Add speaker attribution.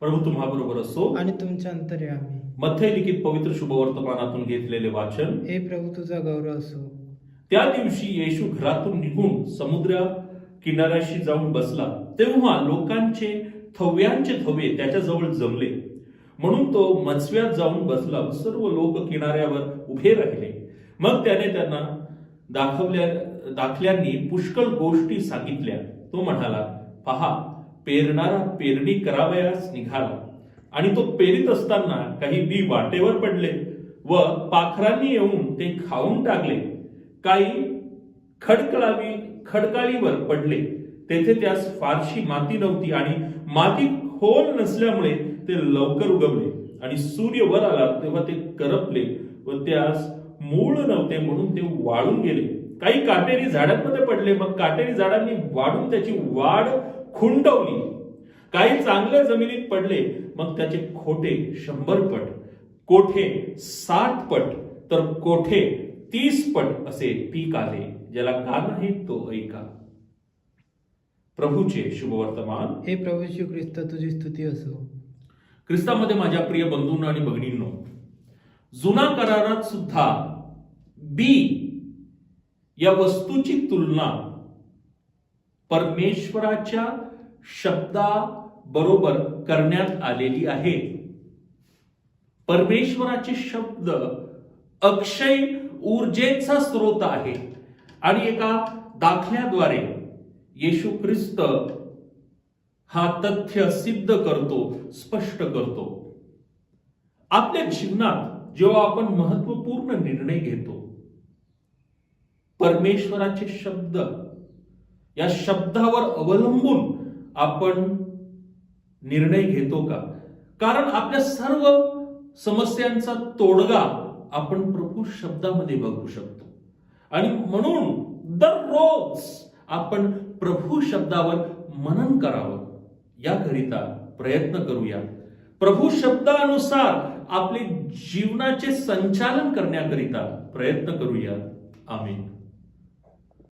Speaker 1: प्रभू तुम्हाबरोबर असो.
Speaker 2: आणि तुमच्या अंतर्यामी
Speaker 1: मध्य लिखित पवित्र शुभवर्तमानातून घेतलेले वाचन.
Speaker 2: हे प्रभू तुझा गौरव असो.
Speaker 1: त्या दिवशी येशू घरातून निघून समुद्र किनाऱ्याशी जाऊन बसला. तेव्हा लोकांचे थव्यांचे थवे त्याच्याजवळ जमले. म्हणून तो मचव्यात जाऊन बसला. सर्व लोक किनाऱ्यावर उभे राहिले. मग त्याने त्यांना दाखवल्या दाखल्यांनी पुष्कळ गोष्टी सांगितल्या. तो म्हणाला पहा पेरणारा पेरणी करावयास निघाला. आणि तो पेरीत असताना काही बी वाटेवर पडले व पाखरांनी येऊन ते खाऊन टाकले. काही खडकळावी खडकाळीवर पडले. तेथे त्यास फारशी माती नव्हती आणि माती खोल नसल्यामुळे ते लवकर उगवले. आणि सूर्य वर आला तेव्हा ते करपले व त्यास मूळ नव्हते म्हणून ते वाळून गेले. काही काटेरी झाडांमध्ये पडले. मग काटेरी झाडांनी वाढून त्याची वाढ खुंटवली. काही चांगल्या जमिनीत पडले मग त्याचे खोटे शंभर पट कोठे साठ पट तर कोठे तीस पट असे पीक आले ज्याला कान आहे तो ऐका. प्रभूचे शुभवर्तमान.
Speaker 2: हे प्रभू श्री ख्रिस्त तुझी स्तुती असो.
Speaker 1: ख्रिस्तामध्ये माझ्या प्रिय बंधूंनो आणि भगिनींनो जुना करारात सुद्धा बी या वस्तूची तुलना परमेश्वराच्या शब्दाबरोबर करण्यात आलेली आहे. परमेश्वराचे शब्द अक्षय ऊर्जेचा स्रोत आहे. आणि एका दाखल्याद्वारे येशू ख्रिस्त हा तथ्य सिद्ध करतो स्पष्ट करतो. आपल्या जीवनात जेव्हा आपण महत्त्वपूर्ण निर्णय घेतो परमेश्वराचे शब्द या शब्दावर अवलंबून आपण निर्णय घेतो का? कारण आपल्या सर्व समस्यांचा तोडगा आपण प्रभू शब्दामध्ये बघू शकतो. आणि म्हणून दररोज आपण प्रभू शब्दावर मनन करावं याकरिता प्रयत्न करूया. प्रभू शब्दानुसार आपले जीवनाचे संचालन करण्याकरिता प्रयत्न करूया. आम्ही